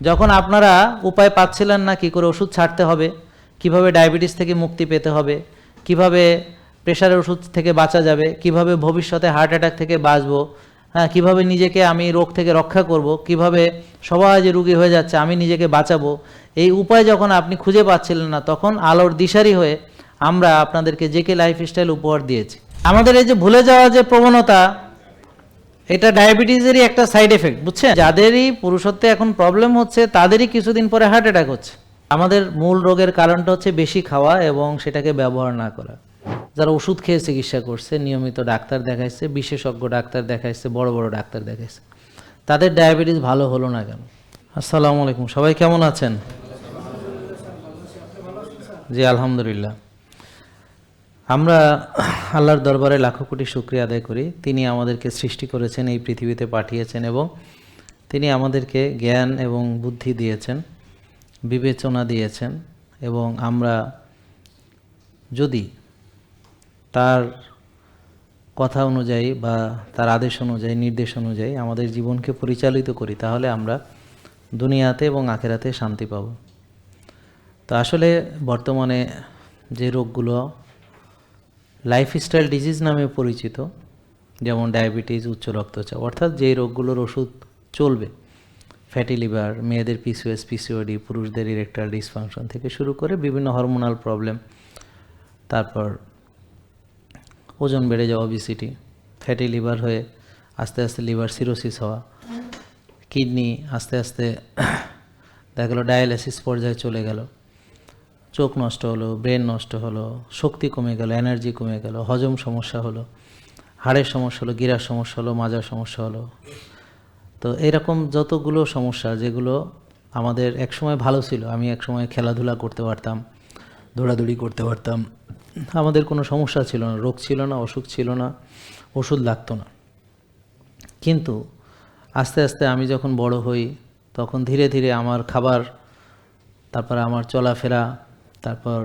যখন আপনারা উপায় পাচ্ছিলেন না কি করে ওষুধ ছাড়তে হবে, কীভাবে ডায়াবেটিস থেকে মুক্তি পেতে হবে, কীভাবে প্রেশারের ওষুধ থেকে বাঁচা যাবে, কীভাবে ভবিষ্যতে হার্ট অ্যাটাক থেকে বাঁচবো হ্যাঁ কীভাবে নিজেকে আমি রোগ থেকে রক্ষা করব, কীভাবে সবাই যে রুগী হয়ে যাচ্ছে আমি নিজেকে বাঁচাবো, এই উপায় যখন আপনি খুঁজে পাচ্ছিলেন না, তখন আলোর দিশারি হয়ে আমরা আপনাদেরকে জেকে লাইফস্টাইল উপহার দিয়েছি। আমাদের এই যে ভুলে যাওয়া যে প্রবণতা এটা ডায়াবেটিসেরই একটা সাইড এফেক্ট, বুঝছেন? যাদেরই পুরুষত্বে এখন প্রবলেম হচ্ছে, তাদেরই কিছুদিন পরে হার্ট অ্যাটাক হচ্ছে। আমাদের মূল রোগের কারণটা হচ্ছে বেশি খাওয়া এবং সেটাকে ব্যবহার না করা। যারা ওষুধ খেয়ে চিকিৎসা করছে, নিয়মিত ডাক্তার দেখাইছে, বিশেষজ্ঞ ডাক্তার দেখাইছে, বড় বড় ডাক্তার দেখাইছে। তাদের ডায়াবেটিস ভালো হলো না কেন? আসসালামু আলাইকুম, সবাই কেমন আছেন? জি, আলহামদুলিল্লাহ। আমরা আল্লাহর দরবারে লাখো কোটি শুক্রিয়া আদায় করি। তিনি আমাদেরকে সৃষ্টি করেছেন, এই পৃথিবীতে পাঠিয়েছেন এবং তিনি আমাদেরকে জ্ঞান এবং বুদ্ধি দিয়েছেন, বিবেচনা দিয়েছেন এবং আমরা যদি তার কথা অনুযায়ী বা তার আদেশ অনুযায়ী, নির্দেশ অনুযায়ী আমাদের জীবনকে পরিচালিত করি, তাহলে আমরা দুনিয়াতে এবং আখেরাতে শান্তি পাব। তো আসলে বর্তমানে যে রোগগুলো লাইফস্টাইল ডিজিজ নামে পরিচিত, যেমন ডায়াবেটিস উচ্চ রক্তচাপ, অর্থাৎ যে রোগগুলোর ওষুধ চলবে ফ্যাটি লিভার মেয়েদের পিসিওএস পিসিওডি পুরুষদের ইরেকটাল ডিসফাংশন থেকে শুরু করে বিভিন্ন হরমোনাল প্রবলেম তারপর ওজন বেড়ে যাওয়া ওবিসিটি ফ্যাটি লিভার হয়ে আস্তে আস্তে লিভার সিরোসিস হওয়া কিডনি আস্তে আস্তে, দেখা গেলো ডায়ালিসিস পর্যায়ে চলে গেল। চোখ নষ্ট হলো, ব্রেন নষ্ট হলো, শক্তি কমে গেল এনার্জি কমে গেল, হজম সমস্যা হলো, হাড়ের সমস্যা হলো, গিরার সমস্যা হলো, মাজার সমস্যা হলো। তো এরকম যতগুলো সমস্যা যেগুলো আমাদের একসময় ভালো ছিল, আমি একসময় খেলাধুলা করতে পারতাম, দৌড়াদৌড়ি করতে পারতাম, আমাদের কোনো সমস্যা ছিল না, রোগ ছিল না, অসুখ ছিল না, ওষুধ লাগতো না। কিন্তু আস্তে আস্তে আমি যখন বড় হই, তখন ধীরে ধীরে আমার খাবার, তারপর আমার চলাফেরা তারপর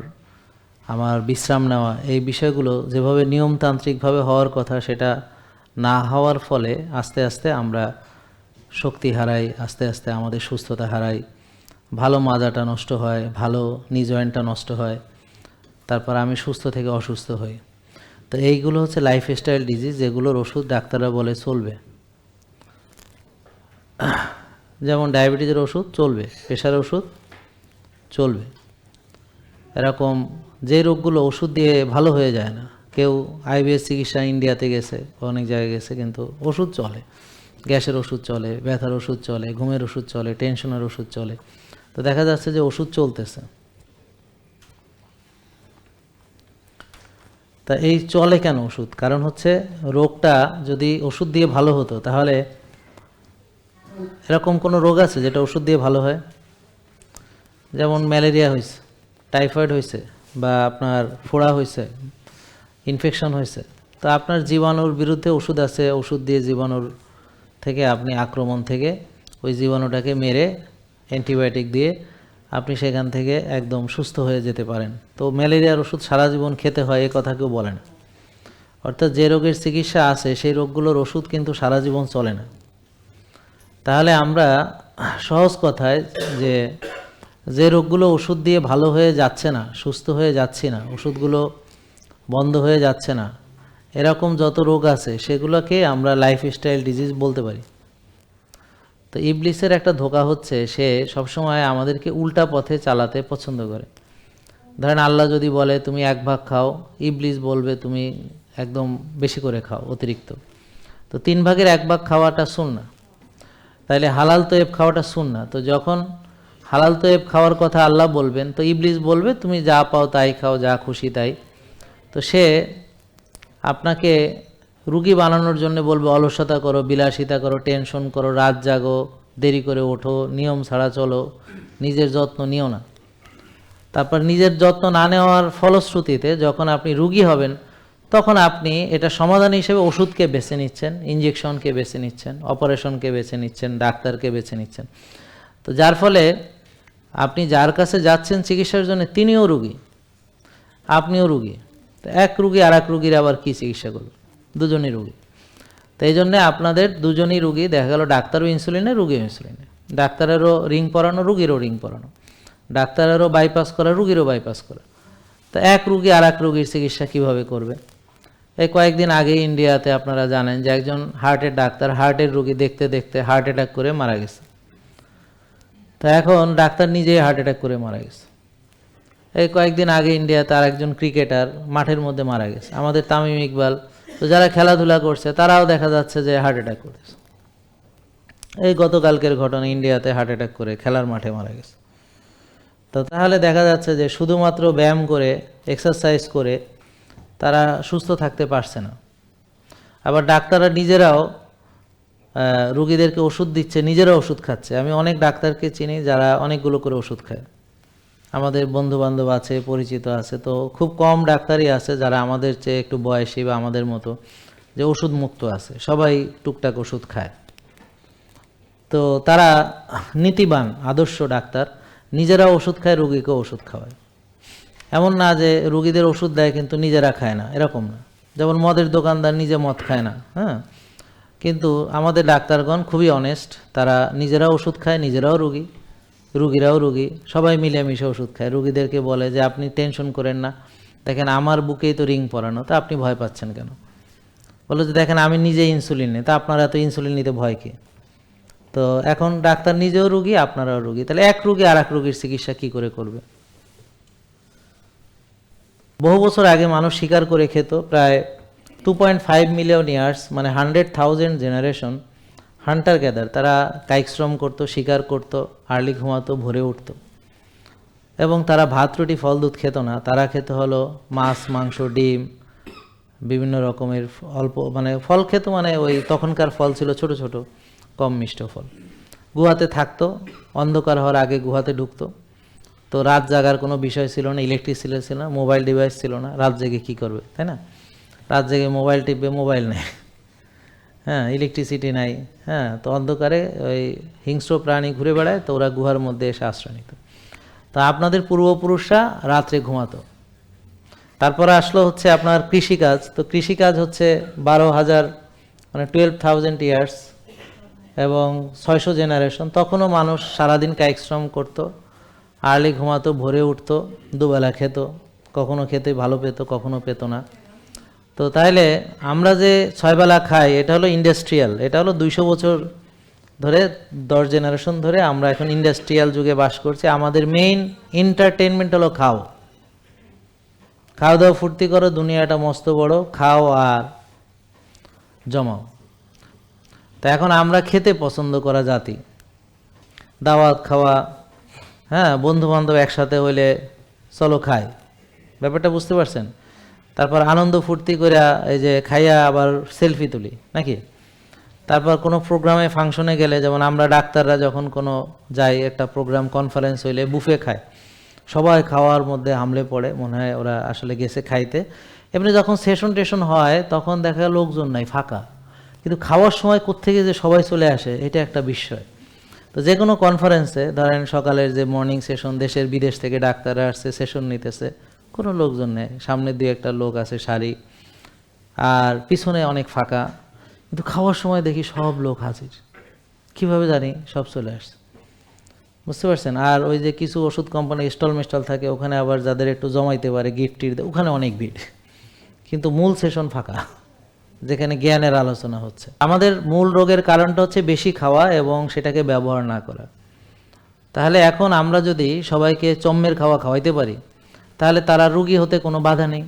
আমার বিশ্রাম নেওয়া, এই বিষয়গুলো যেভাবে নিয়মতান্ত্রিকভাবে হওয়ার কথা সেটা না হওয়ার ফলে আস্তে আস্তে আমরা শক্তি হারাই, আস্তে আস্তে আমাদের সুস্থতা হারাই। ভালো মাজাটা নষ্ট হয়, ভালো নি জয়েন্টটা নষ্ট হয়, তারপর আমি সুস্থ থেকে অসুস্থ হই। তো এইগুলো হচ্ছে লাইফস্টাইল ডিজিজ যেগুলোর ওষুধ ডাক্তাররা বলে চলবে। যেমন ডায়াবেটিসের ওষুধ চলবে প্রেশার ওষুধ চলবে। এরকম যে রোগগুলো ওষুধ দিয়ে ভালো হয়ে যায় না। কেউ আইবিএস চিকিৎসা ইন্ডিয়াতে গেছে, অনেক জায়গায় গেছে, কিন্তু ওষুধ চলে। গ্যাসের ওষুধ চলে, ব্যথার ওষুধ চলে, ঘুমের ওষুধ চলে, টেনশনের ওষুধ চলে। তো দেখা যাচ্ছে যে ওষুধ চলতেছে। তা এই চলে কেন ওষুধ? কারণ হচ্ছে রোগটা যদি ওষুধ দিয়ে ভালো হতো, তাহলে এরকম কোনো রোগ আছে যেটা ওষুধ দিয়ে ভালো হয়? যেমন ম্যালেরিয়া হয়েছে। টাইফয়েড হয়েছে বা আপনার ফোড়া হয়েছে ইনফেকশন হয়েছে তো আপনার জীবাণুর বিরুদ্ধে ওষুধ আছে, ওষুধ দিয়ে জীবাণুর থেকে আপনি আক্রমণ থেকে ওই জীবাণুটাকে মেরে অ্যান্টিবায়োটিক দিয়ে আপনি সেখান থেকে একদম সুস্থ হয়ে যেতে পারেন। তো ম্যালেরিয়ার ওষুধ সারা জীবন খেতে হয়, এ কথা কেউ বলে না। অর্থাৎ যে রোগের চিকিৎসা আছে, সেই রোগগুলোর ওষুধ কিন্তু সারা জীবন চলে না। তাহলে আমরা সহজ কথায় যে যে রোগগুলো ওষুধ দিয়ে ভালো হয়ে যাচ্ছে না, সুস্থ হয়ে যাচ্ছি না, ওষুধগুলো বন্ধ হয়ে যাচ্ছে না, এরকম যত রোগ আছে সেগুলোকে আমরা লাইফস্টাইল ডিজিজ বলতে পারি। তো ইবলিসের একটা ধোকা হচ্ছে, সে সবসময় আমাদেরকে উল্টা পথে চালাতে পছন্দ করে। ধরেন আল্লাহ যদি বলে, তুমি এক ভাগ খাও, ইবলিস বলবে, তুমি একদম বেশি করে খাও, অতিরিক্ত। তো তিন ভাগের এক ভাগ খাওয়াটা শুন না তাইলে হালাল তোয়েব খাওয়াটা শুন না তো যখন হালাল তোয়েব খাওয়ার কথা আল্লাহ বলবেন, তো ইবলিস বলবে, তুমি যা পাও তাই খাও, যা খুশি তাই। তো সে আপনাকে রুগী বানানোর জন্য বলবে, অলসতা করো, বিলাসিতা করো, টেনশন করো, রাত জাগো, দেরি করে ওঠো, নিয়ম ছাড়া চলো, নিজের যত্ন নিও না। তারপর নিজের যত্ন না নেওয়ার ফলশ্রুতিতে যখন আপনি রুগী হবেন, তখন আপনি এটা সমাধান হিসেবে ওষুধকে বেছে নিচ্ছেন ইঞ্জেকশনকে বেছে নিচ্ছেন অপারেশনকে বেছে নিচ্ছেন, ডাক্তারকে বেছে নিচ্ছেন। তো যার ফলে আপনি যার কাছে যাচ্ছেন চিকিৎসার জন্য তিনিও রুগী, আপনিও রুগী। তো এক রুগী আর এক রুগীর আবার কী চিকিৎসা করবে? দুজনই রুগী। তো এই জন্যে আপনাদের দুজনই রুগী, দেখা গেল ডাক্তারও ইনসুলিনে রুগীও ইনসুলিনে ডাক্তারেরও রিং পরানো, রুগীরও রিং পরানো। ডাক্তারেরও বাইপাস করা, রুগীরও বাইপাস করা। তো এক রুগী আর এক রুগীর চিকিৎসা কীভাবে করবে? এই কয়েকদিন আগে ইন্ডিয়াতে আপনারা জানেন যে একজন হার্টের ডাক্তার হার্টের রুগী দেখতে দেখতে হার্ট অ্যাটাক করে মারা গেছে। তো এখন ডাক্তার নিজেই হার্ট অ্যাটাক করে মারা গেছে। এই কয়েকদিন আগে ইন্ডিয়াতে আর একজন ক্রিকেটার মাঠের মধ্যে মারা গেছে। আমাদের তামিম ইকবাল, তো যারা খেলাধুলা করছে, তারাও দেখা যাচ্ছে যে হার্ট অ্যাটাক করেছে। এই গতকালকের ঘটনা ইন্ডিয়াতে হার্ট অ্যাটাক করে খেলার মাঠে মারা গেছে। তো তাহলে দেখা যাচ্ছে যে শুধুমাত্র ব্যায়াম করে এক্সারসাইজ করে তারা সুস্থ থাকতে পারছে না। আবার ডাক্তাররা নিজেরাও রুগীদেরকে ওষুধ দিচ্ছে নিজেরাও ওষুধ খাচ্ছে। আমি অনেক ডাক্তারকে চিনি যারা অনেকগুলো করে ওষুধ খায়। আমাদের বন্ধু বান্ধব আছে, পরিচিত আছে, তো খুব কম ডাক্তারই আছে যারা আমাদের চেয়ে একটু বয়সী বা আমাদের মতো যে ওষুধ মুক্ত আছে। সবাই টুকটাক ওষুধ খায়। তো তারা নীতিবান, আদর্শ ডাক্তার। নিজেরা ওষুধ খায় রুগীকে ওষুধ খাওয়ায়। এমন না যে রুগীদের ওষুধ দেয় কিন্তু নিজেরা খায় না, এরকম না। যেমন মদের দোকানদার নিজে মদ খায় না হ্যাঁ? কিন্তু আমাদের ডাক্তারগণ খুবই অনেস্ট তারা নিজেরাও ওষুধ খায়, নিজেরাও রুগী, রুগীরাও রুগী। সবাই মিলেমিশে ওষুধ খায়। রুগীদেরকে বলে যে, আপনি টেনশন করেন না। দেখেন, আমার বুকেই তো রিং পরানো, তা আপনি ভয় পাচ্ছেন কেন? বলো যে, দেখেন, আমি নিজে ইনসুলিন নিই, তা আপনারা তো ইনসুলিন নিতে ভয় কি? তো এখন ডাক্তার নিজেও রুগী, আপনারাও রুগী। তাহলে এক রুগী আর এক রুগীর চিকিৎসা কী করে করবে? বহু বছর আগে মানুষ শিকার করে খেত, প্রায় two point five million years মানে hundred thousand generation hunter gather তারা কায়িক শ্রম করতো, শিকার করতো আর্লি ঘুমাতো, ভোরে উঠতো। এবং তারা ভাত, রুটি, ফল, দুধ খেত না। তারা খেতে হলো মাছ, মাংস, ডিম, বিভিন্ন রকমের অল্প মানে ফল খেত মানে ওই তখনকার ফল ছিল ছোট ছোট, কম মিষ্ট ফল। গুহাতে থাকতো, অন্ধকার হওয়ার আগে গুহাতে ঢুকতো। তো রাত জাগার কোনো বিষয় ছিল না ইলেকট্রিসিটি ছিল না মোবাইল ডিভাইস ছিল না, রাত জেগে কী করবে, তাই না? রাত জেগে মোবাইল টিপবে, মোবাইল নেই। হ্যাঁ ইলেকট্রিসিটি নাই। হ্যাঁ তো অন্ধকারে ওই হিংস্র প্রাণী ঘুরে বেড়ায়, তো ওরা গুহার মধ্যে এসে আশ্রয় নিত। তা আপনাদের পূর্বপুরুষরা রাত্রে ঘুমাতো। তারপরে আসলো হচ্ছে আপনার কৃষিকাজ। তো কৃষিকাজ হচ্ছে বারো হাজার মানে টুয়েলভ থাউজেন্ড ইয়ার্স এবং ছয়শো জেনারেশন তখনও মানুষ সারাদিন কায়িক শ্রম করতো। আর্লি ঘুমাতো, ভোরে উঠতো, দুবেলা খেত। কখনো খেতে ভালো পেতো, কখনো পেত না। তো তাহলে আমরা যে ছয়বেলা খাই, এটা হলো ইন্ডাস্ট্রিয়াল এটা হলো দুইশো বছর ধরে, দশ জেনারেশন ধরে আমরা এখন ইন্ডাস্ট্রিয়াল যুগে বাস করছি। আমাদের মেইন এন্টারটেনমেন্ট হলো খাও খাওয়া। দাওয়া ফুর্তি করো, দুনিয়াটা মস্ত বড়, খাও আর জমাও। তা এখন আমরা খেতে পছন্দ করা জাতি। দাওয়াত খাওয়া হ্যাঁ বন্ধু বান্ধব একসাথে হইলে চলো খাই। ব্যাপারটা বুঝতে পারছেন? তারপর আনন্দ ফুর্তি করে এই যে খাইয়া আবার সেলফি তুলি, নাকি? তারপর কোনো প্রোগ্রামে ফাংশনে গেলে, যেমন আমরা ডাক্তাররা যখন কোনো যাই, একটা প্রোগ্রাম কনফারেন্স হইলে বুফে খায়। সবাই খাওয়ার মধ্যে হামলে পড়ে, মনে হয় ওরা আসলে গেছে খাইতে। এমনি যখন সেশন টেশন হয়, তখন দেখা লোকজন নাই, ফাঁকা। কিন্তু খাওয়ার সময় কোত্থেকে যে সবাই চলে আসে, এটা একটা বিস্ময়। তো যে কোনো কনফারেন্সে ধরেন সকালের যে মর্নিং সেশন দেশের বিদেশ থেকে ডাক্তাররা আসছে সেশন নিতেছে। কোনো লোকজন নেই। সামনে দিয়ে একটা লোক আছে শাড়ি আর পিছনে অনেক ফাঁকা। কিন্তু খাওয়ার সময় দেখি সব লোক হাজির। কীভাবে জানি? সব চলে আসছে। বুঝতে পারছেন? আর ওই যে কিছু ওষুধ কোম্পানি স্টল মিস্টল থাকে ওখানে আবার যাদের একটু জমাইতে পারে গিফট টিট দেয়, ওখানে অনেক ভিড়। কিন্তু মূল সেশন ফাঁকা যেখানে জ্ঞানের আলোচনা হচ্ছে। আমাদের মূল রোগের কারণটা হচ্ছে বেশি খাওয়া এবং সেটাকে ব্যবহার না করা। তাহলে এখন আমরা যদি সবাইকে চম্মের খাওয়া খাওয়াইতে পারি তাহলে তারা রুগী হতে কোনো বাধা নেই।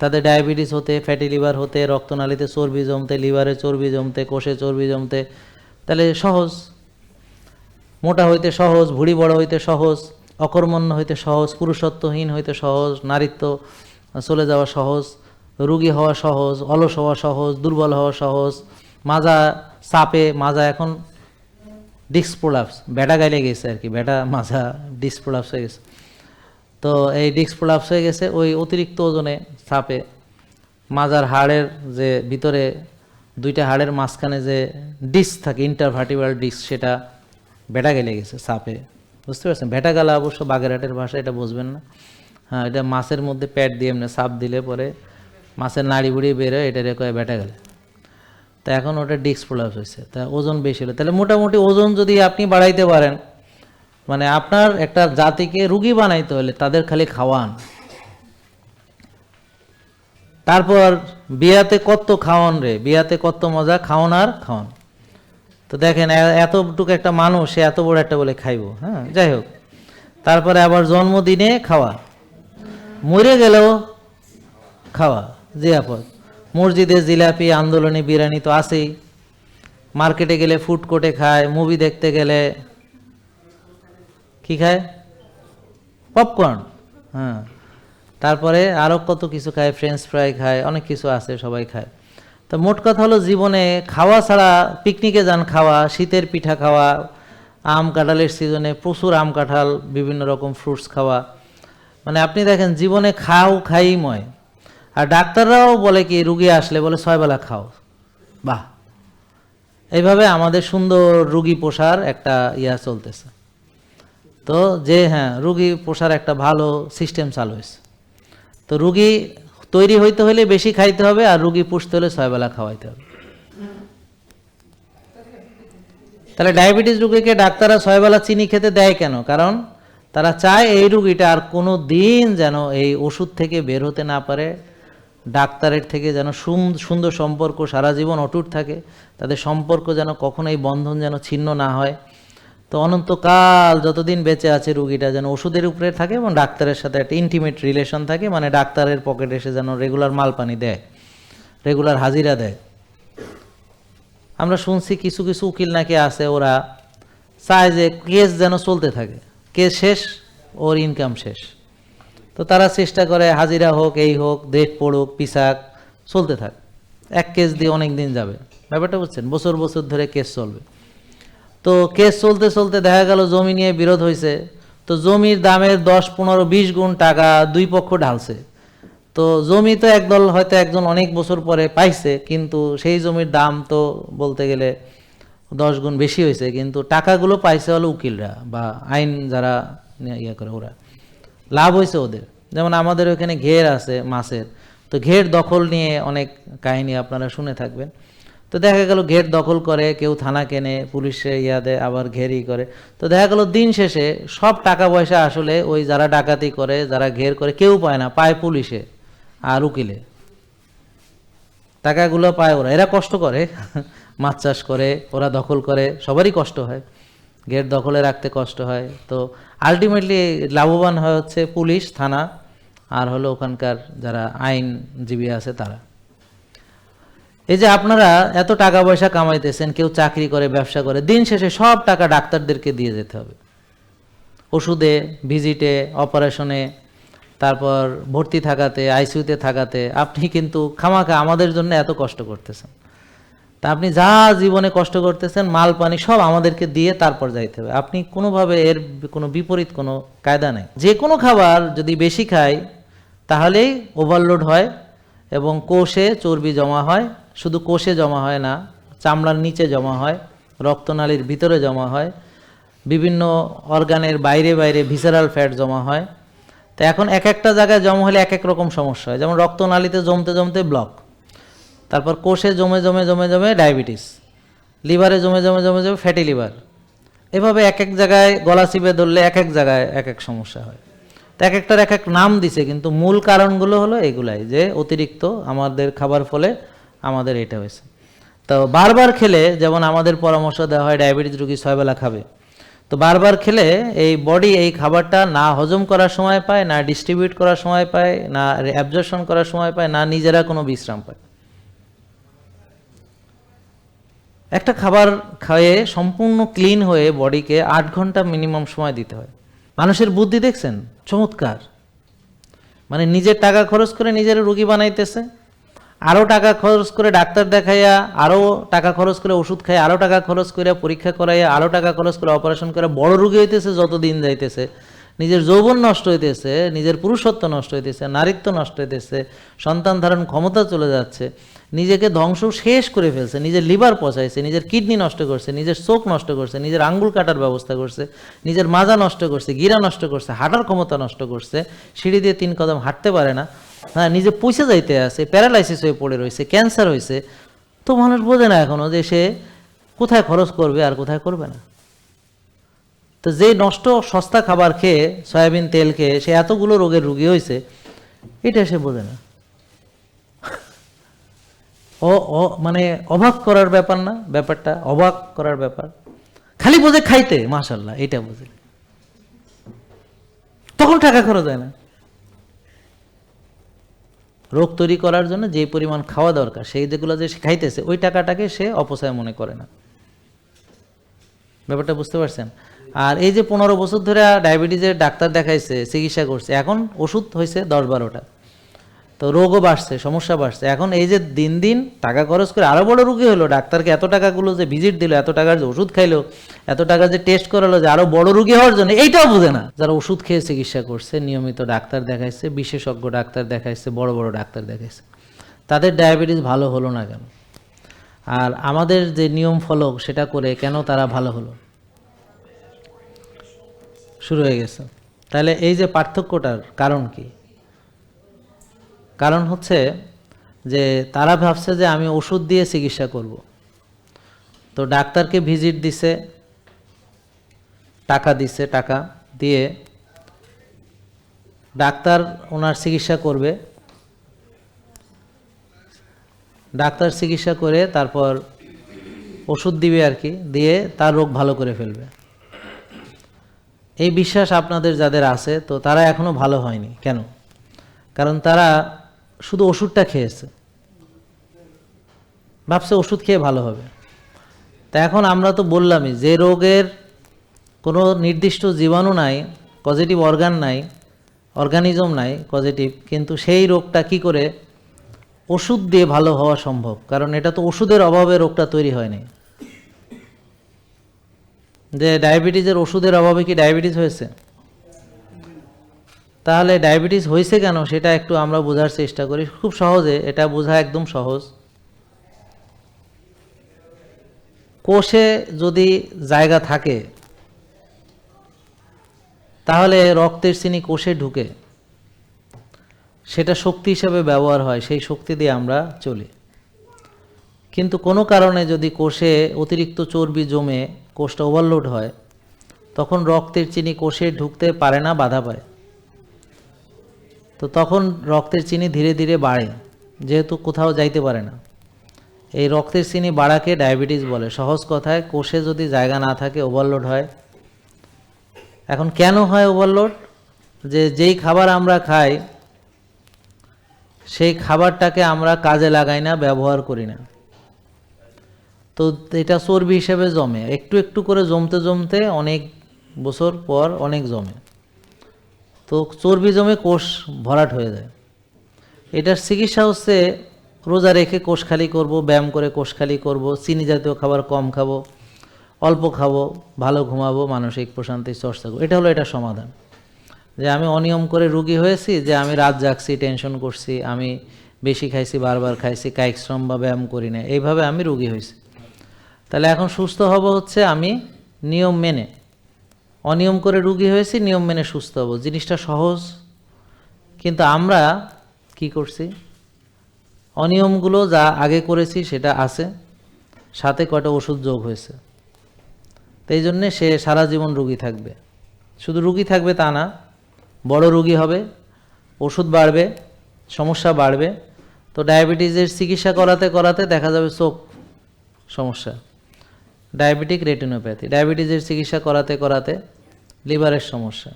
তাদের ডায়াবেটিস হতে, ফ্যাটি লিভার হতে, রক্তনালীতে চর্বি জমতে, লিভারে চর্বি জমতে, কোষে চর্বি জমতে, তাহলে সহজ। মোটা হইতে সহজ ভুঁড়ি বড় হইতে সহজ, অকর্মণ্য হইতে সহজ, পুরুষত্বহীন হইতে সহজ, নারীত্ব চলে যাওয়া সহজ, রুগী হওয়া সহজ, অলস হওয়া সহজ, দুর্বল হওয়া সহজ, মাজা চাপে, মাজা এখন ডিস্ক প্রোলাপস ব্যাটা গাইলে গেছে আর কি ব্যাটা মাজা ডিস্ক প্রোলাপস হয়ে গেছে। তো এই ডিস্ক প্রোলাপস হয়ে গেছে, ওই অতিরিক্ত ওজনে চাপে মাজার হাড়ের যে ভিতরে দুইটা হাড়ের মাঝখানে যে ডিস্ক থাকে ইন্টারভার্টিবাল ডিস্ক সেটা বেটা গেলে গেছে সাপে বুঝতে পারছেন? ভেটা গেলা অবশ্য বাগেরহাটের ভাষা এটা বুঝবেন না। হ্যাঁ এটা মাছের মধ্যে প্যাট দিয়ে এমনি সাপ দিলে পরে মাছের নাড়ি বুড়ি বেরোয় এটা রেখে বেটা গেলে। তা এখন ওটা ডিস্ক প্রলাপস হয়েছে। তা ওজন বেশি হলো। তাহলে মোটামুটি ওজন যদি আপনি বাড়াইতে পারেন মানে আপনার একটা জাতিকে রুগী বানাইতে হলে তাদের খালি খাওয়ান। তারপর বিয়াতে কত খাওয়ান রে? বিয়াতে কত মজা? খাওয়ান আর খাওয়ান। তো দেখেন এতটুকু একটা মানুষ, সে এত বড় একটা বলে খাইবো হ্যাঁ? যাই হোক। তারপরে আবার জন্মদিনে খাওয়া। মরে গেলেও খাওয়া জি আপদ মসজিদে জিলাপি, আন্দোলনে বিরিয়ানি তো আছেই। মার্কেটে গেলে ফুড কোর্টে খায় মুভি দেখতে গেলে কি খায়? পপকর্ন হ্যাঁ। তারপরে আরও কত কিছু খায় ফ্রেঞ্চ ফ্রাই খায়, অনেক কিছু আছে, সবাই খায়। তো মোট কথা হলো জীবনে খাওয়া ছাড়া পিকনিকে যান খাওয়া, শীতের পিঠা খাওয়া, আম কাঁঠালের সিজনে প্রচুর আম কাঁঠাল, বিভিন্ন রকম ফ্রুটস খাওয়া। মানে আপনি দেখেন, জীবনে খাও, খাই ময়। আর ডাক্তাররাও বলে কি, রুগী আসলে বলে ছয়বেলা খাও। বাহ! এইভাবে আমাদের সুন্দর রুগী পোষার একটা ইয়া চলতেছে। তো যে হ্যাঁ রুগী পোষার একটা ভালো সিস্টেম চালু হয়েছে। তো রুগী তৈরি হইতে হলে বেশি খাইতে হবে আর রুগী পুষতে হলে ছয়বেলা খাওয়াইতে হবে। তাহলে ডায়াবেটিস রুগীকে ডাক্তাররা ছয়বেলা চিনি খেতে দেয় কেন? কারণ তারা চায় এই রুগীটা আর কোনো দিন যেন এই ওষুধ থেকে বের হতে না পারে, ডাক্তারের থেকে যেন সুন্দর সম্পর্ক, সারা জীবন অটুট থাকে, তাদের সম্পর্ক যেন কখনো এই বন্ধন যেন ছিন্ন না হয়। তো অনন্তকাল যতদিন বেঁচে আছে রুগীটা যেন ওষুধের উপরে থাকে এবং ডাক্তারের সাথে একটা ইন্টিমেট রিলেশন থাকে মানে ডাক্তারের পকেটে এসে যেন রেগুলার মাল পানি দেয় রেগুলার হাজিরা দেয়। আমরা শুনছি কিছু কিছু উকিল নাকি আছে, ওরা চায় যে কেস যেন চলতে থাকে। কেস শেষ, ওর ইনকাম শেষ। তো তারা চেষ্টা করে হাজিরা হোক, এই হোক ডেট পড়ুক, পিসাক, চলতে থাক। এক কেস দিয়ে অনেক দিন যাবে। ব্যাপারটা বুঝছেন? বছর বছর ধরে কেস চলবে। তো কেস চলতে চলতে দেখা গেল জমি নিয়ে বিরোধ হয়েছে তো জমির দামের দশ, পনেরো, বিশ গুণ টাকা দুই পক্ষ ঢালছে। তো জমি তো একদল হয়তো একজন অনেক বছর পরে পাইছে, কিন্তু সেই জমির দাম তো বলতে গেলে দশ গুণ বেশি হয়েছে কিন্তু টাকাগুলো পাইছে হলো উকিলরা বা আইন যারা ইয়ে করে ওরা। লাভ হয়েছে ওদের। যেমন আমাদের ওখানে ঘের আছে মাছের। তো ঘের দখল নিয়ে অনেক কাহিনী আপনারা শুনে থাকবেন। তো দেখা গেল ঘের দখল করে, কেউ থানা কেনে, পুলিশে ইয়া দেয়, আবার ঘেরই করে। তো দেখা গেল দিন শেষে সব টাকা পয়সা আসলে ওই যারা ডাকাতি করে, যারা ঘের করে, কেউ পায় না, পায় পুলিশে আর উকিলে। টাকাগুলো পায় ওরা। এরা কষ্ট করে, মাছ চাষ করে, ওরা দখল করে, সবারই কষ্ট হয়। গেট দখলে রাখতে কষ্ট হয়। তো আলটিমেটলি লাভবান হয় হচ্ছে পুলিশ, থানা, আর হলো ওখানকার যারা আইনজীবী আছে তারা। এই যে আপনারা এত টাকা পয়সা কামাইতেছেন, কেউ চাকরি করে, ব্যবসা করে, দিন শেষে সব টাকা ডাক্তারদেরকে দিয়ে যেতে হবে। ওষুধে, ভিজিটে, অপারেশনে, তারপর ভর্তি থাকাতে, আইসিইউতে থাকাতে, আপনি কিন্তু খামাখা আমাদের জন্য এত কষ্ট করতেছেন। তা আপনি যা জীবনে কষ্ট করতেছেন, মাল, পানি সব আমাদেরকে দিয়ে তারপর যাইতে হবে। আপনি কোনোভাবে এর কোনো বিপরীত কোনো কায়দা নেই। যে কোনো খাবার যদি বেশি খায়, তাহলেই ওভারলোড হয় এবং কোষে চর্বি জমা হয়। শুধু কোষে জমা হয় না, চামড়ার নিচে জমা হয়, রক্তনালীর ভিতরে জমা হয়, বিভিন্ন অর্গানের বাইরে বাইরে ভিসারাল ফ্যাট জমা হয়। তো এখন এক একটা জায়গায় জমা হলে এক এক রকম সমস্যা হয়। যেমন রক্তনালীতে জমতে জমতে ব্লক তারপর কোষে জমে জমে জমে জমে ডায়াবেটিস লিভারে জমে জমে জমে জমে ফ্যাটি লিভার এভাবে এক এক জায়গায় গলা চিপে ধরলে এক এক জায়গায় এক এক সমস্যা হয়। তো এক একটার এক এক নাম দিছে, কিন্তু মূল কারণগুলো হলো এগুলাই, যে অতিরিক্ত আমাদের খাবার ফলে আমাদের এটা হয়েছে। তো বারবার খেলে যেমন আমাদের পরামর্শ দেওয়া হয়, ডায়াবেটিস রোগী ছয়বেলা খাবে। তো বারবার খেলে এই বডি এই খাবারটা না হজম করার সময় পায়, না ডিস্ট্রিবিউট করার সময় পায়, না অ্যাবজর্শন করার সময় পায়, না নিজেরা কোনো বিশ্রাম পায়। একটা খাবার খাইয়ে সম্পূর্ণ ক্লিন হয়ে বডিকে আট ঘণ্টা মিনিমাম সময় দিতে হয়। মানুষের বুদ্ধি দেখছেন? চমৎকার। মানে নিজের টাকা খরচ করে নিজের রুগী বানাইতেছে। আরও টাকা খরচ করে ডাক্তার দেখাইয়া আরও টাকা খরচ করে ওষুধ খাই আরও টাকা খরচ করে পরীক্ষা করাইয়া আরও টাকা খরচ করে অপারেশন করে, বড় রুগী হইতেছে যত দিন যাইতেছে। নিজের যৌবন নষ্ট হইতেছে, নিজের পুরুষত্ব নষ্ট হইতেছে, নারীত্ব নষ্ট হইতেছে, সন্তান ধারণ ক্ষমতা চলে যাচ্ছে, নিজেকে ধ্বংস শেষ করে ফেলছে, নিজের লিভার পচাইছে, নিজের কিডনি নষ্ট করছে, নিজের চোখ নষ্ট করছে, নিজের আঙ্গুল কাটার ব্যবস্থা করছে, নিজের মাজা নষ্ট করছে, গিরা নষ্ট করছে, হাঁটার ক্ষমতা নষ্ট করছে, সিঁড়ি দিয়ে তিন কদম হাঁটতে পারে না। হ্যাঁ নিজে পয়সা যাইতে আছে প্যারালাইসিস হয়ে পড়ে রয়েছে ক্যান্সার হয়েছে। তো মানুষ বোঝে না এখনও যে সে কোথায় খরচ করবে আর কোথায় করবে না। তো যে নষ্ট সস্তা খাবার খেয়ে সয়াবিন তেল খেয়ে সে এতগুলো রোগের রুগী হয়েছে, এটা সে বোঝে না। ও মানে অবাক করার ব্যাপার না, ব্যাপারটা অবাক করার ব্যাপার। খালি বোঝে খাইতে মাশাল্লাহ এটা বোঝে। তখন টাকা খরচ হয় না। রোগ তৈরি করার জন্য যে পরিমাণ খাওয়া দরকার, সেই যেগুলো যে খাইতেছে, ওই টাকাটাকে সে অপচয় মনে করে না। ব্যাপারটা বুঝতে পারছেন? আর এই যে পনেরো বছর ধরে ডায়াবেটিসের ডাক্তার দেখাইছে, চিকিৎসা করছে, এখন ওষুধ হয়েছে দশ বারোটা। তো রোগও বাড়ছে, সমস্যা বাড়ছে। এখন এই যে দিন দিন টাকা খরচ করে আরও বড় রুগী হলো, ডাক্তারকে এত টাকাগুলো যে ভিজিট দিল, এত টাকার যে ওষুধ খাইলো, এত টাকা যে টেস্ট করালো যে আরও বড় রুগী হওয়ার জন্য, এইটাও বোঝে না। যারা ওষুধ খেয়ে চিকিৎসা করছে, নিয়মিত ডাক্তার দেখাইছে, বিশেষজ্ঞ ডাক্তার দেখাইছে, বড় বড় ডাক্তার দেখাইছে। তাদের ডায়াবেটিস ভালো হলো না কেন? আর আমাদের যে নিয়ম ফলক, সেটা করে কেন তারা ভালো হলো? শুরু হয়ে গেছে। তাহলে এই যে পার্থক্যটার কারণ কি? কারণ হচ্ছে যে তারা ভাবছে যে আমি ওষুধ দিয়ে চিকিৎসা করব। তো ডাক্তারকে ভিজিট দিছে, টাকা দিছে, টাকা দিয়ে ডাক্তার ওনার চিকিৎসা করবে। ডাক্তার চিকিৎসা করে তারপর ওষুধ দিবে আর কি, দিয়ে তার রোগ ভালো করে ফেলবে। এই বিশ্বাস আপনাদের যাদের আছে, তো তারা এখনও ভালো হয়নি। কেন? কারণ তারা শুধু ওষুধটা খেয়েছে। ভাবছে ওষুধ খেয়ে ভালো হবে। তা এখন আমরা তো বললামই, যে রোগের কোনো নির্দিষ্ট জীবাণু নাই পজিটিভ অর্গান নাই অর্গানিজম নাই পজিটিভ কিন্তু সেই রোগটা কি করে ওষুধ দিয়ে ভালো হওয়া সম্ভব? কারণ এটা তো ওষুধের অভাবে রোগটা তৈরি হয়নি যে ডায়াবেটিসের ওষুধের অভাবে কি ডায়াবেটিস হয়েছে? তাহলে ডায়াবেটিস হয়েছে কেন? সেটা একটু আমরা বোঝার চেষ্টা করি। খুব সহজে এটা বোঝা একদম সহজ। কোষে যদি জায়গা থাকে, তাহলে রক্তের চিনি কোষে ঢুকে সেটা শক্তি হিসাবে ব্যবহার হয়, সেই শক্তি দিয়ে আমরা চলি। কিন্তু কোনো কারণে যদি কোষে অতিরিক্ত চর্বি জমে কোষটা ওভারলোড হয়, তখন রক্তের চিনি কোষে ঢুকতে পারে না, বাধা পায়। তো তখন রক্তের চিনি ধীরে ধীরে বাড়ে, যেহেতু কোথাও যাইতে পারে না। এই রক্তের চিনি বাড়াকে ডায়াবেটিস বলে। সহজ কথায়, কোষে যদি জায়গা না থাকে, ওভারলোড হয়। এখন কেন হয় ওভারলোড? যে যেই খাবার আমরা খাই, সেই খাবারটাকে আমরা কাজে লাগাই না, ব্যবহার করি না। তো এটা চর্বি হিসেবে জমে। একটু একটু করে জমতে জমতে অনেক বছর পর অনেক জমে। তো চর্বি জমে কোষ ভরাট হয়ে যায়। এটার চিকিৎসা হচ্ছে রোজা রেখে কোষ খালি করব, ব্যায়াম করে কোষ খালি করব, চিনি জাতীয় খাবার কম খাব, অল্প খাব, ভালো ঘুমাবো, মানসিক প্রশান্তির চর্চা করব। এটা হলো এটা সমাধান। যে আমি অনিয়ম করে রুগী হয়েছি, যে আমি রাত জাগছি, টেনশন করছি, আমি বেশি খাইছি, বারবার খাইছি, কায়িক শ্রম বা ব্যায়াম করি না, এইভাবে আমি রুগী হয়েছি। তাহলে এখন সুস্থ হব হচ্ছে আমি নিয়ম মেনে অনিয়ম করে রুগী হয়েছি, নিয়ম মেনে সুস্থ হব। জিনিসটা সহজ, কিন্তু আমরা কি করছি? অনিয়মগুলো যা আগে করেছি সেটা আছে, সাথে কয়টা ওষুধ যোগ হয়েছে। তাই জন্যে সে সারা জীবন রুগী থাকবে। শুধু রুগী থাকবে তা না, বড় রুগী হবে, ওষুধ বাড়বে, সমস্যা বাড়বে। তো ডায়াবেটিসের চিকিৎসা করাতে করাতে দেখা যাবে চোখ সমস্যা। ডায়াবেটিক রেটিনোপ্যাথি, ডায়াবেটিসের চিকিৎসা করাতে করাতে লিভারের সমস্যা,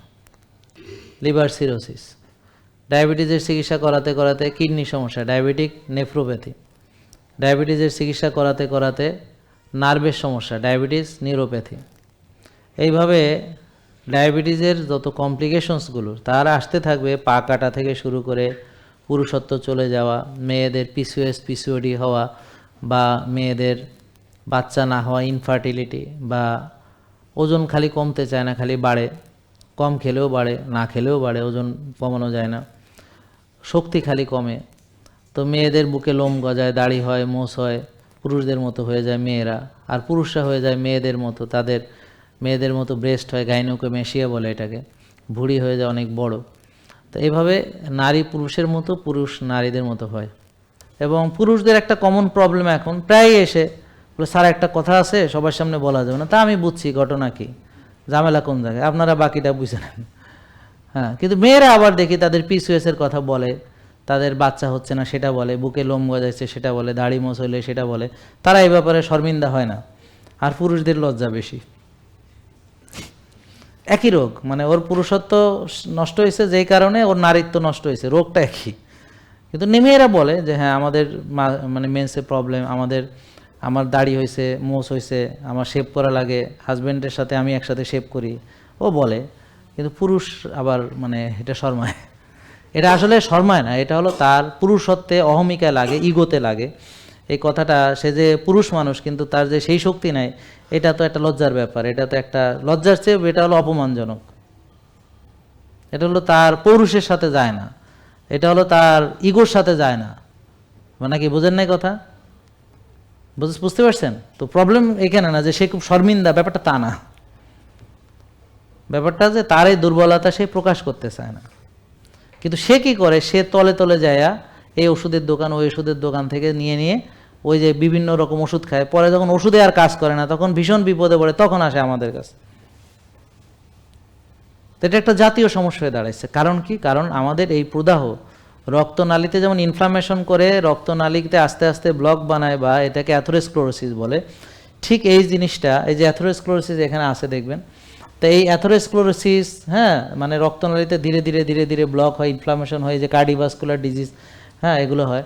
লিভার সিরোসিস। ডায়াবেটিসের চিকিৎসা করাতে করাতে কিডনি সমস্যা, ডায়াবেটিক নেফ্রোপ্যাথি। ডায়াবেটিসের চিকিৎসা করাতে করাতে নার্ভের সমস্যা, ডায়াবেটিস নিউরোপ্যাথি। এইভাবে ডায়াবেটিসের যত কমপ্লিকেশনসগুলো, তার আসতে থাকবে পা কাটা থেকে শুরু করে পুরুষত্ব চলে যাওয়া, মেয়েদের পিসিওএস পিসিওডি হওয়া বা মেয়েদের বাচ্চা না হওয়া ইনফার্টিলিটি বা ওজন খালি কমতে চায় না, খালি বাড়ে। কম খেলেও বাড়ে, না খেলেও বাড়ে, ওজন কমানো যায় না। শক্তি খালি কমে। তো মেয়েদের বুকে লোম গজায়, দাড়ি হয়, মোষ হয়, পুরুষদের মতো হয়ে যায় মেয়েরা। আর পুরুষরা হয়ে যায় মেয়েদের মতো, তাদের মেয়েদের মতো ব্রেস্ট হয় গাইনোকে মেশিয়া বলে এটাকে। ভুঁড়ি হয়ে যায় অনেক বড়। তো এভাবে নারী পুরুষের মতো, পুরুষ নারীদের মতো হয়। এবং পুরুষদের একটা কমন প্রবলেম এখন প্রায় এসে বলে, স্যার, একটা কথা আছে, সবার সামনে বলা যাবে না। তা আমি বুঝছি, ঘটনা কি? ঝামেলা কোন জায়গায়? আপনারা বাকিটা বুঝে নেন। হ্যাঁ কিন্তু মেয়েরা আবার দেখি তাদের পিসিএসের কথা বলে, তাদের বাচ্চা হচ্ছে না, সেটা বলে, বুকে লোম গজাইছে, সেটা বলে, দাড়ি মোছ হইলে সেটা বলে। তারা এই ব্যাপারে শর্মিন্দা হয় না, আর পুরুষদের লজ্জা বেশি। একই রোগ মানে ওর পুরুষত্ব নষ্ট হয়েছে যেই কারণে ওর নারীত্ব নষ্ট হয়েছে, রোগটা একই। কিন্তু মেয়েরা বলে যে হ্যাঁ আমাদের মানে মেন্সে প্রবলেম আমাদের আমার দাড়ি হয়েছে, মোষ হয়েছে, আমার শেভ করা লাগে হাজব্যান্ডের সাথে আমি একসাথে শেভ করি। ও বলে, কিন্তু পুরুষ আবার মানে এটা শর্মায়। এটা আসলে শর্মায় না, এটা হলো তার পুরুষত্বে অহমিকায় লাগে, ইগোতে লাগে। এই কথাটা, সে যে পুরুষ মানুষ, কিন্তু তার যে সেই শক্তি নাই, এটা তো একটা লজ্জার ব্যাপার, এটা তো একটা লজ্জার চেয়ে এটা হলো অপমানজনক। এটা হলো তার পৌরুষের সাথে যায় না, এটা হলো তার ইগোর সাথে যায় না। মানে কি, বুঝেন নাই কথা? বুঝতে পারছেন? তো প্রবলেম এখানে না যে সে খুব শর্মিন্দা, ব্যাপারটা তা না। ব্যাপারটা যে তার এই দুর্বলতা সে প্রকাশ করতে চায় না। কিন্তু সে কি করে? সে তলে তলে যায়া এই ওষুধের দোকান, ওই ওষুধের দোকান থেকে নিয়ে নিয়ে ওই যে বিভিন্ন রকম ওষুধ খায়। পরে যখন ওষুধে আর কাজ করে না, তখন ভীষণ বিপদে পড়ে, তখন আসে আমাদের কাছে। এটা একটা জাতীয় সমস্যা হয়ে দাঁড়াইছে। কারণ কি? কারণ আমাদের এই প্রদাহ রক্তনালীতে যেমন ইনফ্লামেশন করে, রক্তনালীতে আস্তে আস্তে ব্লক বানায় বা এটাকে অ্যাথোরেস্ক্লোরোসিস বলে, ঠিক এই জিনিসটা, এই যে অ্যাথোরেস্ক্লোরোসিস এখানে আছে দেখবেন, তো এই অ্যাথোরেস্ক্লোরোসিস হ্যাঁ মানে রক্তনালীতে ধীরে ধীরে ধীরে ধীরে ব্লক হয় ইনফ্লামেশন হয় যে কার্ডিভাস্কুলার ডিজিজ হ্যাঁ এগুলো হয়।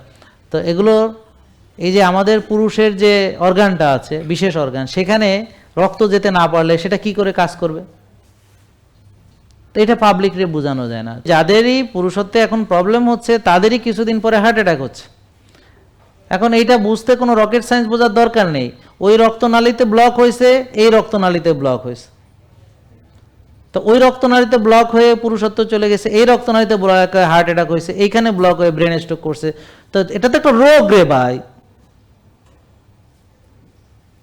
তো এগুলো, এই যে আমাদের পুরুষের যে অর্গানটা আছে, বিশেষ অর্গান সেখানে রক্ত যেতে না পারলে সেটা কি করে কাজ করবে? তো এটা পাবলিকরে বোঝানো যায় না। যাদেরই পুরুষত্বে এখন প্রবলেম হচ্ছে, তাদেরই কিছুদিন পরে হার্ট অ্যাটাক হচ্ছে। এখন এইটা বুঝতে কোনো রকেট সায়েন্স বোঝার দরকার নেই। ওই রক্তনালীতে ব্লক হয়েছে, এই রক্তনালীতে ব্লক হয়েছে। তো ওই রক্তনালীতে ব্লক হয়ে পুরুষত্ব চলে গেছে, এই রক্তনালীতে ব্লক হয়ে হার্ট অ্যাটাক হয়েছে, এইখানে ব্লক হয়ে ব্রেন স্ট্রোক করছে। তো এটা তো একটা রোগ রে ভাই।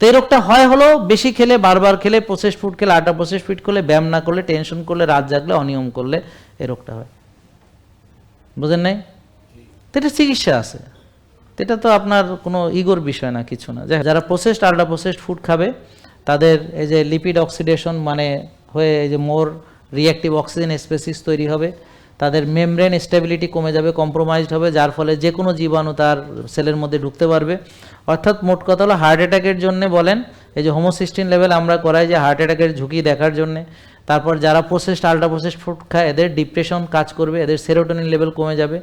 তো এই রোগটা হয় হলো বেশি খেলে, বারবার খেলে প্রসেস ফুড খেলে আটা প্রসেস ফুড করলে, ব্যায়াম না করলে টেনশন করলে, রাত জাগলে, অনিয়ম করলে এই রোগটা হয়। বুঝেন নাই? তো এটা চিকিৎসা আছে। এটা তো আপনার কোনো ইগোর বিষয় না, কিছু না। যারা প্রসেসড আল্ট্রা প্রসেসড ফুড খাবে, তাদের এই যে লিপিড অক্সিডেশন মানে হয়ে এই যে মোর রিঅ্যাক্টিভ অক্সিজেন স্পেসিস তৈরি হবে, তাদের মেমব্রেন স্টেবিলিটি কমে যাবে কম্প্রোমাইজড হবে, যার ফলে যে কোনো জীবাণু তার সেলের মধ্যে ঢুকতে পারবে। অর্থাৎ মোট কথা হলো হার্ট অ্যাটাকের জন্য বলেন, এই যে হোমোসিস্টিন লেভেল আমরা করাই যে হার্ট অ্যাটাকের ঝুঁকি দেখার জন্য। তারপর যারা প্রসেসড আল্ট্রা প্রসেসড ফুড খায়, এদের ডিপ্রেশন কাজ করবে, এদের সেরোটোনিন লেভেল কমে যাবে,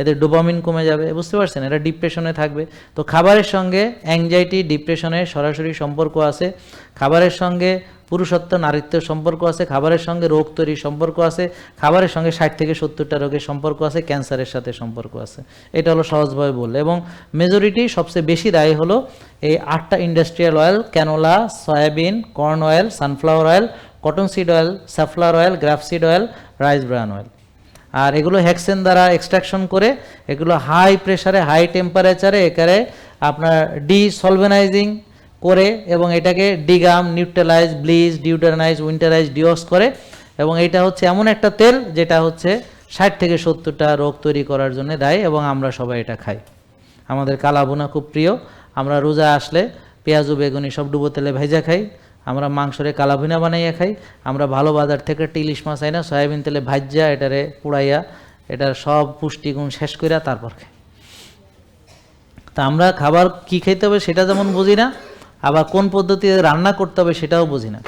এদের ডোপামিন কমে যাবে বুঝতে পারছেন? এরা ডিপ্রেশনে থাকবে। তো খাবারের সঙ্গে অ্যাংজাইটি ডিপ্রেশনের সরাসরি সম্পর্ক আছে। খাবারের সঙ্গে পুরুষত্ব নারীত্বের সম্পর্ক আছে, খাবারের সঙ্গে রোগ তৈরির সম্পর্ক আছে, খাবারের সঙ্গে ষাট থেকে সত্তরটা রোগের সম্পর্ক আছে, ক্যান্সারের সাথে সম্পর্ক আছে। এটা হলো সহজভাবে বললে। এবং মেজরিটি সবচেয়ে বেশি দায়ী হলো এই আটটা industrial oil canola soybean corn oil sunflower oil cotton seed oil safflower oil grapeseed oil rice bran oil আর এগুলো হেক্সেন দ্বারা এক্সট্রাকশন করে, এগুলো হাই প্রেসারে হাই টেম্পারেচারে একারে আপনার ডিসলভেনাইজিং করে এবং এটাকে ডিগাম, নিউট্রালাইজ, ব্লিজ ডিউটারানাইজ উইন্টারাইজ ডিওক্স করে এবং এটা হচ্ছে এমন একটা তেল যেটা হচ্ছে ষাট থেকে সত্তরটা রোগ তৈরি করার জন্য দায়ী এবং আমরা সবাই এটা খাই। আমাদের কালাভুনা খুব প্রিয়। আমরা রোজা আসলে পেঁয়াজু, বেগুনি সব ডুবো তেলে ভেজা খাই। আমরা মাংসরে কালাভুনা বানাইয়া খাই। আমরা ভালো বাজার থেকে একটা ইলিশ মাছ আই না সয়াবিন তেলে ভাজ্যা, এটারে পুড়াইয়া, এটার সব পুষ্টিগুণ শেষ করিয়া তারপর খাই। তা আমরা খাবার কি খেতে হবে সেটা যেমন বুঝি না আবার কোন পদ্ধতিতে রান্না করতে হবে সেটাও বুঝি না।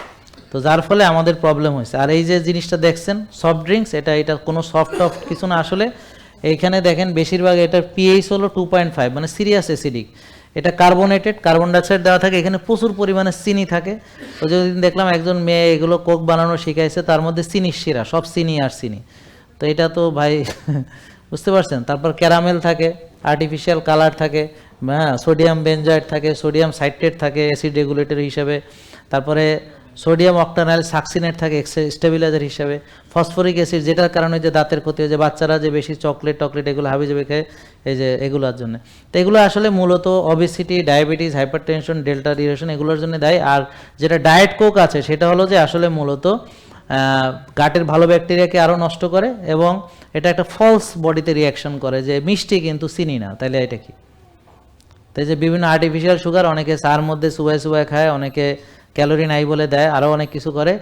তো যার ফলে আমাদের প্রবলেম হয়েছে। আর এই যে জিনিসটা দেখছেন সফট ড্রিঙ্কস এটা এটা কোনো সফট টফট কিছু না আসলে। এইখানে দেখেন বেশিরভাগ এটার পিএইচ হলো টু পয়েন্ট ফাইভ মানে সিরিয়াস অ্যাসিডিক এটা কার্বোনেটেড কার্বন ডাইঅক্সাইড দেওয়া থাকে। এখানে প্রচুর পরিমাণে চিনি থাকে। তো যেদিন দেখলাম একজন মেয়ে এগুলো কোক বানানো শিখাইছে, তার মধ্যে চিনির শিরা সব চিনি আর চিনি। তো এটা তো ভাই, বুঝতে পারছেন? তারপর ক্যারামেল থাকে আর্টিফিশিয়াল কালার থাকে হ্যাঁ সোডিয়াম বেনজয়েড থাকে, সোডিয়াম সাইট্রেট থাকে, অ্যাসিড রেগুলেটর হিসাবে। তারপরে সোডিয়াম অক্টানাইল সাকসিনেট থাকে স্টেবিলাইজার হিসাবে। ফসফরিক অ্যাসিড, যেটার কারণে যে দাঁতের ক্ষতি হয় যে বাচ্চারা যে বেশি চকলেট টকলেট এগুলো হাবি যাবে খায়, এই যে এগুলোর জন্য। তো এগুলো আসলে মূলত obesity diabetes hypertension delta duration এগুলোর জন্য দেয়। আর যেটা ডায়েট কোক আছে, সেটা হলো যে আসলে মূলত গাটের ভালো ব্যাকটেরিয়াকে আরও নষ্ট করে এবং এটা একটা ফলস বডিতে রিয়াকশন করে যে মিষ্টি কিন্তু চিনি না তাহলে এটা কি? তো এই যে বিভিন্ন আর্টিফিশিয়াল সুগার অনেকে চার মধ্যে সুবাই সুবাই খায়, অনেকে ক্যালোরি নাই বলে দেয় আরও অনেক কিছু করে।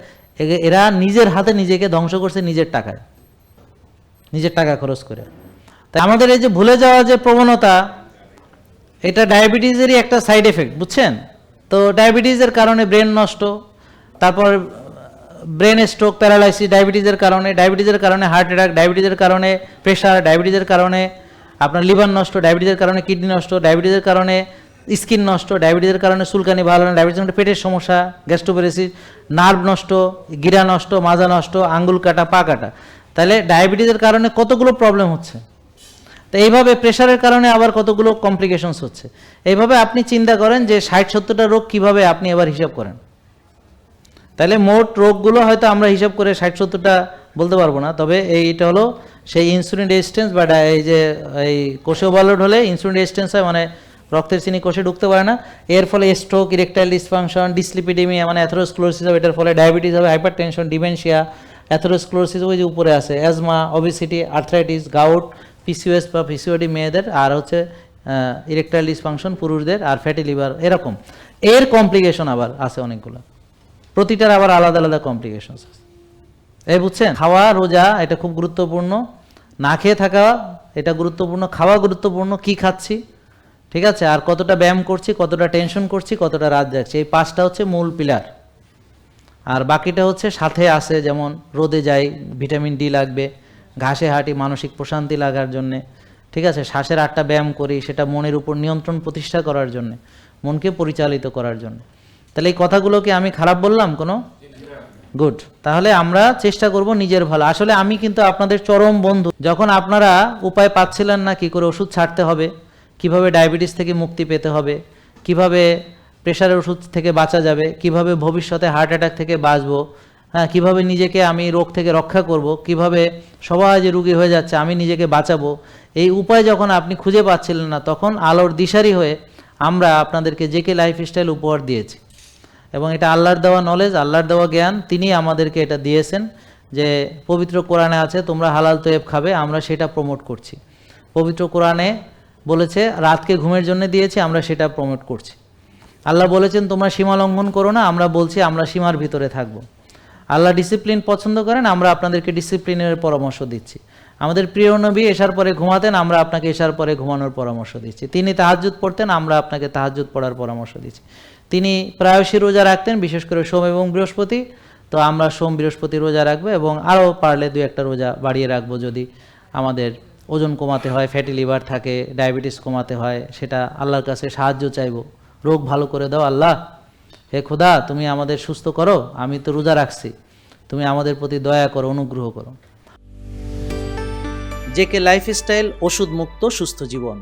এরা নিজের হাতে নিজেকে ধ্বংস করছে নিজের টাকায়। নিজের টাকা খরচ করে। তাই আমাদের এই যে ভুলে যাওয়া যে প্রবণতা, এটা ডায়াবেটিসেরই একটা সাইড এফেক্ট বুঝছেন? তো ডায়াবেটিসের কারণে ব্রেন নষ্ট, তারপর ব্রেন স্ট্রোক প্যারালাইসিস ডায়াবেটিসের কারণে ডায়াবেটিসের কারণে হার্ট অ্যাটাক ডায়াবেটিসের কারণে প্রেশার ডায়াবেটিসের কারণে আপনার লিভার নষ্ট, ডায়াবেটিসের কারণে কিডনি নষ্ট, ডায়াবেটিসের কারণে স্কিন নষ্ট, ডায়াবেটিসের কারণে চুলকানি ভালো না ডায়াবেটিসের কারণে পেটের সমস্যা, গ্যাস্ট্রোপেরেসিস, নার্ভ নষ্ট, গিরা নষ্ট, মাজা নষ্ট, আঙ্গুল কাটা, পা কাটা। তাহলে ডায়াবেটিসের কারণে কতগুলো প্রবলেম হচ্ছে? তো এইভাবে প্রেশারের কারণে আবার কতগুলো কমপ্লিকেশনস হচ্ছে? এইভাবে আপনি চিন্তা করেন যে ষাট, সত্তরটা রোগ কীভাবে আপনি এবার হিসাব করেন? তাহলে মোট রোগগুলো হয়তো আমরা হিসাব করে ষাট, সত্তরটা বলতে পারব না, তবে এইটা হলো সেই ইনসুলিন রেজিস্ট্যান্স বা এই যে, এই কোষে ওভারলোড হলে ইনসুলিন রেজিস্ট্যান্স হয় মানে রক্তের চিনি কোষে ঢুকতে পারে না। এর ফলে স্ট্রোক ইরেকটাইল ডিসফাংশন ডিসলিপিডেমিয়া মানে অ্যাথেরোস্ক্লোরোসিস হবে, এটার ফলে ডায়াবেটিস হবে হাইপার টেনশন ডিমেনশিয়া অ্যাথেরোস্ক্লোরোসিস ওই যে উপরে আছে asthma obesity arthritis gout PCOS বা পিসিওডি মেয়েদের, আর হচ্ছে ইরেকটাইল ডিসফাংশন পুরুষদের, আর ফ্যাটি লিভার এরকম। এর কমপ্লিকেশন আবার আছে অনেকগুলো। প্রতিটার আবার আলাদা আলাদা কমপ্লিকেশন আছে। এই বুঝছেন? খাওয়া, রোজা, এটা খুব গুরুত্বপূর্ণ। না খেয়ে থাকা, এটা গুরুত্বপূর্ণ। খাওয়া গুরুত্বপূর্ণ, কি খাচ্ছি? ঠিক আছে? আর কতটা ব্যায়াম করছি, কতটা টেনশন করছি, কতটা রাত যাচ্ছি এই পাঁচটা হচ্ছে মূল পিলার আর বাকিটা হচ্ছে সাথে আছে, যেমন রোদে যাই ভিটামিন ডি লাগবে, ঘাসে হাঁটি, মানসিক প্রশান্তি লাগার জন্যে। ঠিক আছে? শ্বাসের আটটা ব্যায়াম করি, সেটা মনের উপর নিয়ন্ত্রণ প্রতিষ্ঠা করার জন্যে, মনকে পরিচালিত করার জন্য। তাহলে এই কথাগুলো কি আমি খারাপ বললাম কোনো? গুড তাহলে আমরা চেষ্টা করব নিজের ভালো। আসলে আমি কিন্তু আপনাদের চরম বন্ধু। যখন আপনারা উপায় পাচ্ছিলেন না কি করে ওষুধ ছাড়তে হবে, কীভাবে ডায়াবেটিস থেকে মুক্তি পেতে হবে, কীভাবে প্রেশারের ওষুধ থেকে বাঁচা যাবে, কীভাবে ভবিষ্যতে হার্ট অ্যাটাক থেকে বাঁচবো হ্যাঁ কীভাবে নিজেকে আমি রোগ থেকে রক্ষা করব, কীভাবে সবাই যে রুগী হয়ে যাচ্ছে আমি নিজেকে বাঁচাবো, এই উপায় যখন আপনি খুঁজে পাচ্ছিলেন না, তখন আলোর দিশারি হয়ে আমরা আপনাদেরকে জেকে লাইফস্টাইল উপহার দিয়েছি। এবং এটা আল্লাহর দেওয়া নলেজ আল্লাহর দেওয়া জ্ঞান, তিনি আমাদেরকে এটা দিয়েছেন যে পবিত্র কোরআনে আছে, তোমরা হালাল তৈব খাবে, আমরা সেটা প্রমোট করছি। পবিত্র কোরআনে বলেছে, রাতকে ঘুমের জন্য দিয়েছি, আমরা সেটা প্রমোট করছি। আল্লাহ বলেছেন, তোমরা সীমা লঙ্ঘন করো না, আমরা বলছি, আমরা সীমার ভিতরে থাকব। আল্লাহ ডিসিপ্লিন পছন্দ করেন, আমরা আপনাদেরকে ডিসিপ্লিনের পরামর্শ দিচ্ছি। আমাদের প্রিয় নবী এসার পরে ঘুমাতেন, আমরা আপনাকে এসার পরে ঘুমানোর পরামর্শ দিচ্ছি। তিনি তাহাজ্জুদ পড়তেন, আমরা আপনাকে তাহাজ্জুদ পড়ার পরামর্শ দিচ্ছি। তিনি প্রায়শই রোজা রাখতেন, বিশেষ করে সোম এবং বৃহস্পতি। তো আমরা সোম, বৃহস্পতি রোজা রাখব এবং আরও পারলে দু একটা রোজা বাড়িয়ে রাখব যদি আমাদের ওজন কমাতে হয় ফ্যাটি লিভার থাকে ডায়াবেটিস কমাতে হয়, সেটা আল্লাহর কাছে সাহায্য চাইব। রোগ ভালো করে দাও আল্লাহ। হে খোদা, তুমি আমাদের সুস্থ করো, আমি তো রোজা রাখছি। তুমি আমাদের প্রতি দয়া করো, অনুগ্রহ করো। জেকে লাইফস্টাইল ওষুধ মুক্ত সুস্থ জীবন।